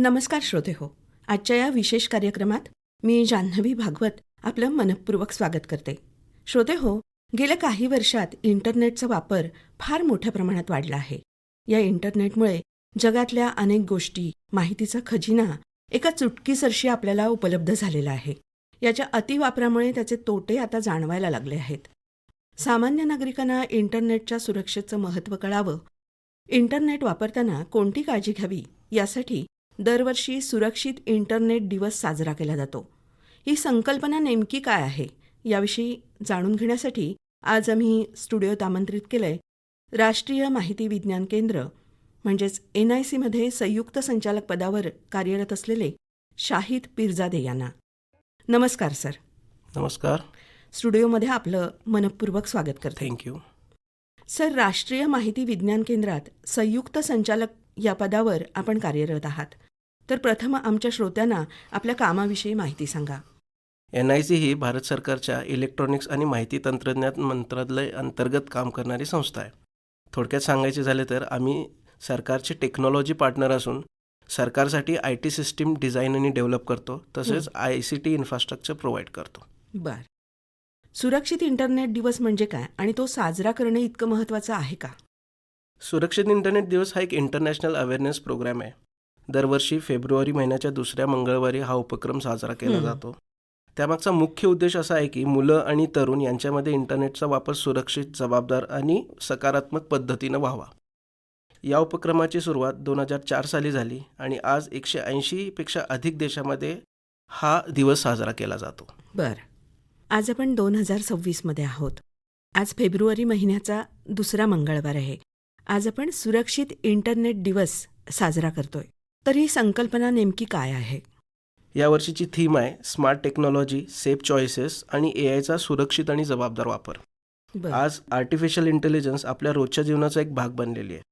नमस्कार श्रोते हो. आजच्या या विशेष कार्यक्रमात मी जान्हवी भागवत आपलं मनपूर्वक स्वागत करते. श्रोते हो गेल्या काही वर्षात इंटरनेटचा वापर फार मोठ्या प्रमाणात वाढला आहे. या इंटरनेटमुळे जगातल्या अनेक गोष्टी माहितीचा खजिना एका चुटकीसरशी आपल्याला उपलब्ध झालेला आहे. याच्या अतिवापरामुळे त्याचे तोटे आता जाणवायला लागले आहेत. सामान्य नागरिकांना इंटरनेटच्या सुरक्षेचं महत्त्व कळावं इंटरनेट वापरताना कोणती काळजी घ्यावी यासाठी दरवर्षी सुरक्षित इंटरनेट दिवस साजरा केला जातो. ही संकल्पना नेमकी काय आहे? याविषयी जाणून घेण्यासाठी आज आम्ही स्टुडिओत आमंत्रित केलंय राष्ट्रीय माहिती विज्ञान केंद्र म्हणजेच एन आय सीमध्ये संयुक्त संचालक पदावर कार्यरत असलेले शाहिद पिरजादे यांना. नमस्कार सर. नमस्कार. स्टुडिओमध्ये आपलं मनपूर्वक स्वागत करते. थँक्यू सर राष्ट्रीय माहिती विज्ञान केंद्रात संयुक्त संचालक या पदावर आपण कार्यरत आहात. तर प्रथम आमच्या श्रोत्यांना आपल्या कामाविषयी माहिती सांगा. एन आय सी ही भारत सरकारच्या इलेक्ट्रॉनिक्स आणि माहिती तंत्रज्ञान मंत्रालय अंतर्गत काम करणारी संस्था आहे. थोडक्यात सांगायचे झाले तर आम्ही सरकारचे टेक्नॉलॉजी पार्टनर असून सरकारसाठी आय टी सिस्टीम डिझाईन आणि डेव्हलप करतो तसेच I C T infrastructure provide करतो. बर. सुरक्षित इंटरनेट दिवस म्हणजे काय आणि तो साजरा करणे इतकं महत्त्वाचं आहे का? सुरक्षित इंटरनेट दिवस हा एक इंटरनॅशनल अवेअरनेस प्रोग्राम आहे. दरवर्षी फेब्रुवारी महिन्याच्या दुसऱ्या मंगळवारी हा उपक्रम साजरा केला. जातो. त्यामागचा मुख्य उद्देश असा आहे की मुलं आणि तरुण यांच्यामध्ये इंटरनेटचा वापर सुरक्षित जबाबदार आणि सकारात्मक पद्धतीनं व्हावा. या उपक्रमाची सुरुवात दोन हजार चार साली झाली आणि आज एकशे ऐंशीपेक्षा अधिक देशामध्ये हा दिवस साजरा केला जातो. बर. आज आपण दोन हजार सव्वीसमध्ये आहोत. आज फेब्रुवारी महिन्याचा दुसरा मंगळवार आहे. आज आपण सुरक्षित इंटरनेट दिवस साजरा करतोय. तर ही संकल्पना नेमकी काय आहे? यावर्षीची थीम आहे स्मार्ट टेक्नॉलॉजी सेफ चॉईसेस आणि ए आयचा सुरक्षित आणि जबाबदार वापर. आज आर्टिफिशियल इंटेलिजन्स आपल्या रोजच्या जीवनाचा एक भाग बनलेली आहे.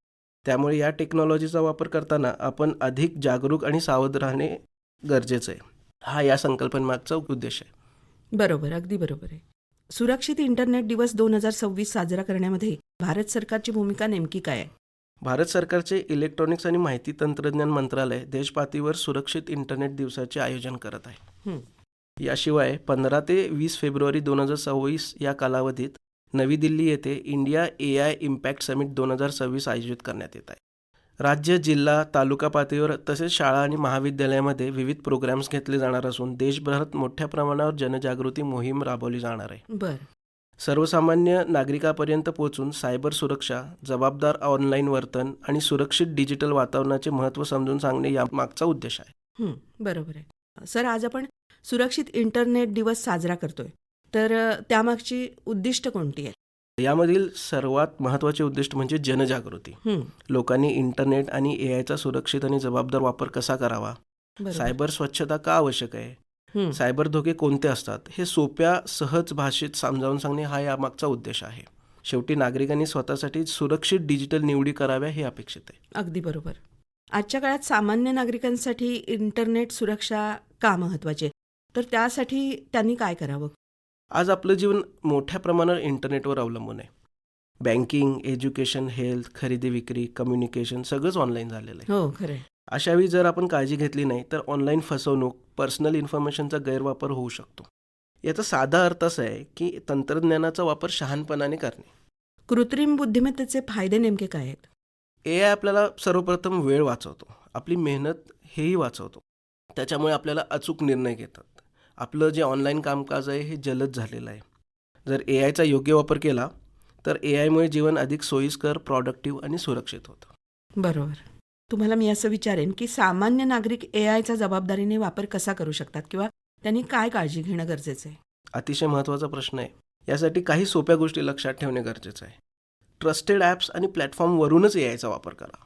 त्यामुळे या टेक्नॉलॉजीचा वापर करताना आपण अधिक जागरूक आणि सावध राहणे गरजेचं आहे. हा या संकल्पनेमागचा उद्देश आहे. बरोबर अगदी बरोबर आहे. सुरक्षित इंटरनेट दिवस दोन हजार सव्वीस साजरा करण्यामध्ये भारत सरकारची भूमिका नेमकी काय आहे? भारत सरकारचे इलेक्ट्रॉनिक्स आणि माहिती तंत्रज्ञान मंत्रालय देशपातळीवर सुरक्षित इंटरनेट दिवसाचे आयोजन करत आहे. हं. याशिवाय पंधरा ते वीस फेब्रुवारी दोन हजार सव्वीस या कालावधीत नवी दिल्ली येथे India A I impact summit दोन हजार सव्वीस आयोजित करण्यात येत आहे. राज्य जिल्हा तालुका पातळीवर तसेच शाळा आणि महाविद्यालयामध्ये विविध प्रोग्राम्स घेतले जाणार असून देशभरात मोठ्या प्रमाणावर जनजागृती मोहीम राबवली जाणार आहे. बर. सर्वसामान्य नागरिकापर्यंत पोहोचून सायबर सुरक्षा जबाबदार ऑनलाईन वर्तन आणि सुरक्षित डिजिटल वातावरणाचे महत्त्व समजून सांगणे या मागचा उद्देश आहे. हं, बरोबर आहे. सर आज आपण सुरक्षित इंटरनेट दिवस साजरा करतोय. तर त्यामागची उद्दिष्ट कोणती आहे यामधील सर्वात महत्त्वाचे उद्दिष्ट म्हणजे जनजागृती. लोकांनी इंटरनेट आणि ए आयचा सुरक्षित आणि जबाबदार वापर कसा करावा? सायबर स्वच्छता का आवश्यक आहे? सायबर धोके कोणते असतात? हे सोप्या सहज भाषेत समजावून सांगणे हा यामागचा उद्देश आहे. शेवटी नागरिकांनी स्वतःसाठी सुरक्षित डिजिटल निवडी कराव्या हे अपेक्षित आहे. अगदी बरोबर. आजच्या काळात सामान्य नागरिकांसाठी इंटरनेट सुरक्षा का महत्वाची? आहे? तर त्यासाठी त्यांनी काय करावं? आज आपलं जीवन मोठ्या प्रमाणावर इंटरनेटवर अवलंबून आहे. बँकिंग एज्युकेशन हेल्थ खरेदी विक्री कम्युनिकेशन सगळंच ऑनलाईन झालेलं आहे. हो खरंय. अशावेळी जर आपण काळजी घेतली नाही तर ऑनलाईन फसवणूक पर्सनल इन्फॉर्मेशनचा गैरवापर होऊ शकतो. याचा साधा अर्थ असा आहे की तंत्रज्ञानाचा वापर शहाणपणाने करणे. कृत्रिम बुद्धिमत्तेचे फायदे नेमके काय आहेत? ए आय आपल्याला सर्वप्रथम वेळ वाचवतो. आपली मेहनत हेही वाचवतो. त्याच्यामुळे आपल्याला अचूक निर्णय घेतात. आपलं जे ऑनलाईन कामकाज आहे हे जलद झालेलं आहे. जर ए आयचा योग्य वापर केला तर ए आयमुळे जीवन अधिक सोयीस्कर प्रॉडक्टिव्ह आणि सुरक्षित होतं. बरोबर. तुम्हाला मी असं विचारेन की सामान्य नागरिक ए आयचा जबाबदारीने वापर कसा करू शकतात किंवा त्यांनी काय काळजी घेणं गरजेचं आहे? अतिशय महत्त्वाचा प्रश्न आहे. यासाठी काही सोप्या गोष्टी लक्षात ठेवणे गरजेचं आहे. ट्रस्टेड ॲप्स आणि प्लॅटफॉर्मवरूनच ए आयचा वापर करा.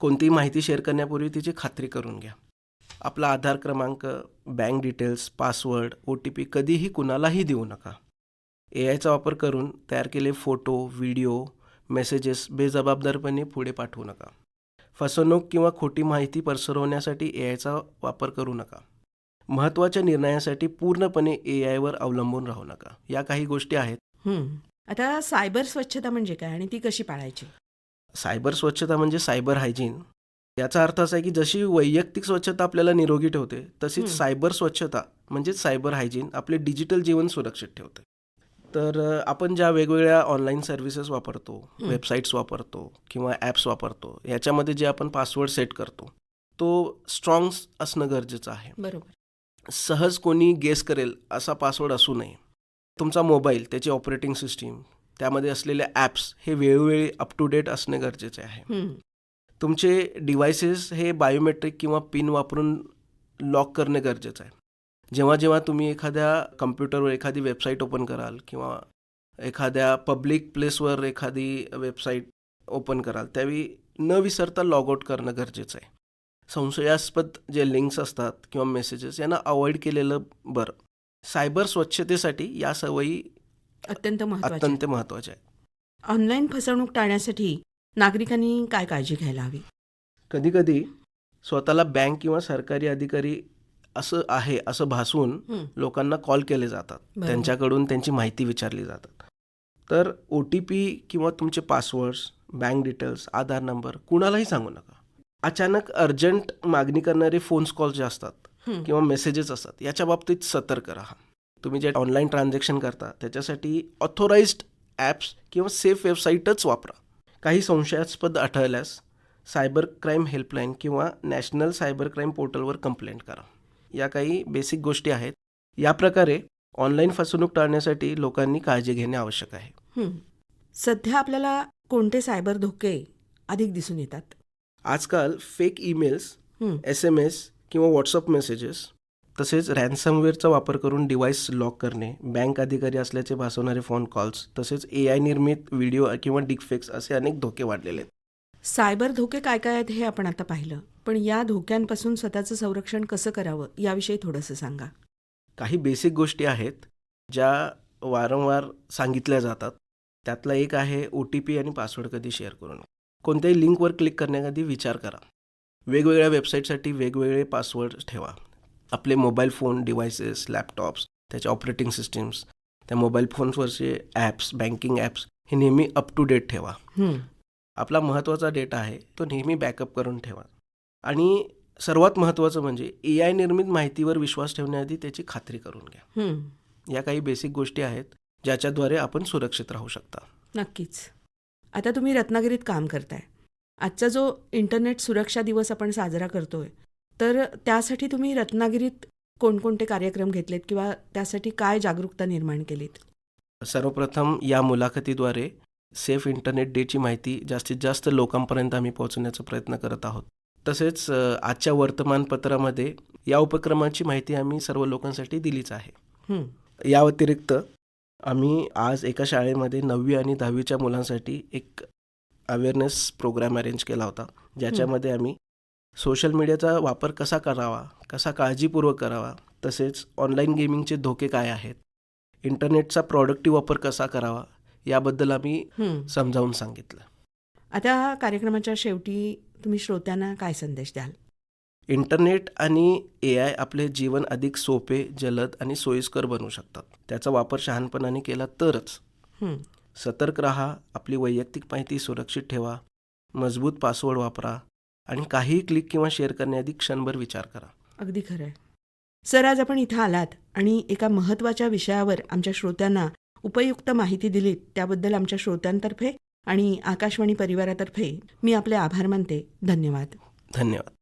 कोणतीही माहिती शेअर करण्यापूर्वी तिची खात्री करून घ्या. आपला आधार क्रमांक bank details password O T P कधीही कुणालाही देऊ नका. ए आयचा वापर करून तयार केले फोटो व्हिडिओ मेसेजेस बेजबाबदारपणे पुढे पाठवू नका. फसवणूक किंवा खोटी माहिती पसरवण्यासाठी ए आयचा वापर करू नका. महत्त्वाच्या निर्णयासाठी पूर्णपणे ए आयवर अवलंबून राहू नका. या काही गोष्टी आहेत. आता सायबर स्वच्छता म्हणजे काय आणि ती कशी पाळायची? सायबर स्वच्छता म्हणजे सायबर हायजीन. याचा अर्थ असा आहे की जशी वैयक्तिक स्वच्छता आपल्याला निरोगी ठेवते तशीच. सायबर स्वच्छता म्हणजेच सायबर हायजीन आपले डिजिटल जीवन सुरक्षित ठेवते. तर आपण ज्या वेगवेगळ्या ऑनलाईन सर्व्हिसेस वापरतो. वेबसाईट्स वापरतो किंवा ॲप्स वापरतो याच्यामध्ये जे आपण पासवर्ड सेट करतो तो स्ट्रॉंग असणं गरजेचं आहे. बरोबर. सहज कोणी गेस करेल असा पासवर्ड असू नये. तुमचा मोबाईल त्याची ऑपरेटिंग सिस्टीम त्यामध्ये असलेले ॲप्स हे वेळोवेळी अप टू डेट असणे गरजेचे आहे. तुमचे डिव्हायसेस हे बायोमेट्रिक किंवा पिन वापरून लॉक करणे गरजेचं आहे. जेव्हा जेव्हा तुम्ही एखाद्या कम्प्युटरवर एखादी वेबसाईट ओपन कराल किंवा एखाद्या पब्लिक प्लेसवर एखादी वेबसाईट ओपन कराल त्यावेळी न विसरता लॉग आउट करणं गरजेचं आहे. संशयास्पद जे लिंक्स असतात किंवा मेसेजेस यांना अवॉइड केलेलं बरं. सायबर स्वच्छतेसाठी या सवयी अत्यंत अत्यंत महत्त्वाच्या आहेत. ऑनलाईन फसवणूक टाळण्यासाठी नागरिकांनी काय काळजी घ्यायला हवी? कधीकधी स्वतःला बँक किंवा सरकारी अधिकारी असं आहे असं भासवून हं. लोकांना कॉल केले जातात. त्यांच्याकडून त्यांची माहिती विचारली जातात तर ओ टी पी किंवा तुमचे passwords bank details Aadhaar number कुणालाही सांगू नका अचानक अर्जंट मागणी करणारे फोन्स कॉल जे असतात. किंवा मेसेजेस असतात याच्या बाबतीत सतर्क राहा तुम्ही जे ऑनलाईन ट्रान्झॅक्शन करता त्याच्यासाठी ऑथोराइज्ड ॲप्स किंवा सेफ वेबसाईटच वापरा काही संशयास्पद आढळल्यास सायबर क्राईम हेल्पलाईन किंवा नॅशनल सायबर क्राईम पोर्टलवर कंप्लेंट करा या काही बेसिक गोष्टी आहेत या प्रकारे ऑनलाईन फसवणूक टाळण्यासाठी लोकांनी काळजी घेणे आवश्यक आहे. सध्या आपल्याला कोणते सायबर धोके अधिक दिसून येतात आजकाल fake emails. S M S किंवा व्हॉट्सअप मेसेजेस तसेच रॅन्समवेअरचा वापर करून डिव्हाइस लॉक करणे बँक अधिकारी असल्याचे भासवणारे फोन कॉल्स तसेच ए आय निर्मित व्हिडिओ किंवा डिकफेक्स असे अनेक धोके वाढलेले आहेत सायबर धोके काय काय आहेत हे आपण आता पाहिलं. पण या धोक्यांपासून स्वतःचं संरक्षण कसं करावं याविषयी थोडंसं सांगा. काही बेसिक गोष्टी आहेत ज्या वारंवार सांगितल्या जातात. त्यातला एक आहे ओ टी पी आणि पासवर्ड कधी शेअर करू नका. कोणत्याही लिंकवर क्लिक करण्याआधी विचार करा. वेगवेगळ्या वेबसाईटसाठी वेगवेगळे पासवर्ड ठेवा. आपले मोबाईल फोन डिव्हायसेस लॅपटॉप्स त्याचे ऑपरेटिंग सिस्टीम्स त्या मोबाईल फोन्सवरचे ॲप्स बँकिंग ॲप्स हे नेहमी अप टू डेट ठेवा. आपला महत्त्वाचा डेटा आहे तो नेहमी बॅकअप करून ठेवा. आणि सर्वात महत्त्वाचं म्हणजे ए आय निर्मित माहितीवर विश्वास ठेवण्याआधी त्याची खात्री करून घ्या. या काही बेसिक गोष्टी आहेत ज्याच्याद्वारे आपण सुरक्षित राहू शकता. नक्कीच. आता तुम्ही रत्नागिरीत काम करताय. आजचा जो इंटरनेट सुरक्षा दिवस आपण साजरा करतोय तर त्यासाठी तुम्ही रत्नागिरीत कोणकोणते कार्यक्रम घेतलेत किंवा त्यासाठी काय जागरूकता निर्माण केलीत? सर्वप्रथम या मुलाखतीद्वारे सेफ इंटरनेट डेची माहिती जास्तीत जास्त लोकांपर्यंत आम्ही पोहोचवण्याचा प्रयत्न करत आहोत. तसेच आजच्या वर्तमानपत्रामध्ये या उपक्रमाची माहिती आम्ही सर्व लोकांसाठी दिलीच आहे. हं. या व्यतिरिक्त आम्ही आज एका शाळेमध्ये नववी आणि दहावीच्या मुलांसाठी एक अवेअरनेस प्रोग्राम अरेंज केला होता. ज्याच्यामध्ये आम्ही सोशल मीडियाचा वापर कसा करावा कसा काळजीपूर्वक करावा तसेच ऑनलाईन गेमिंगचे धोके काय आहेत इंटरनेटचा प्रॉडक्टिव्ह वापर कसा करावा याबद्दल आम्ही. समजावून सांगितलं. आता कार्यक्रमाच्या शेवटी तुम्ही श्रोत्यांना काय संदेश द्याल? इंटरनेट आणि ए आय आपले जीवन अधिक सोपे जलद आणि सोयीस्कर बनवू शकतात. त्याचा वापर शहाणपणाने केला तरच. सतर्क राहा आपली वैयक्तिक माहिती सुरक्षित ठेवा मजबूत पासवर्ड वापरा आणि काहीही क्लिक किंवा शेअर करण्याआधी क्षणभर विचार करा. अगदी खरं आहे सर आज आपण इथं आलात आणि एका महत्त्वाच्या विषयावर आमच्या श्रोत्यांना उपयुक्त माहिती दिलीत त्याबद्दल आमच्या श्रोत्यांतर्फे आणि आकाशवाणी परिवारातर्फे मी आपले आभार मानते. धन्यवाद. धन्यवाद.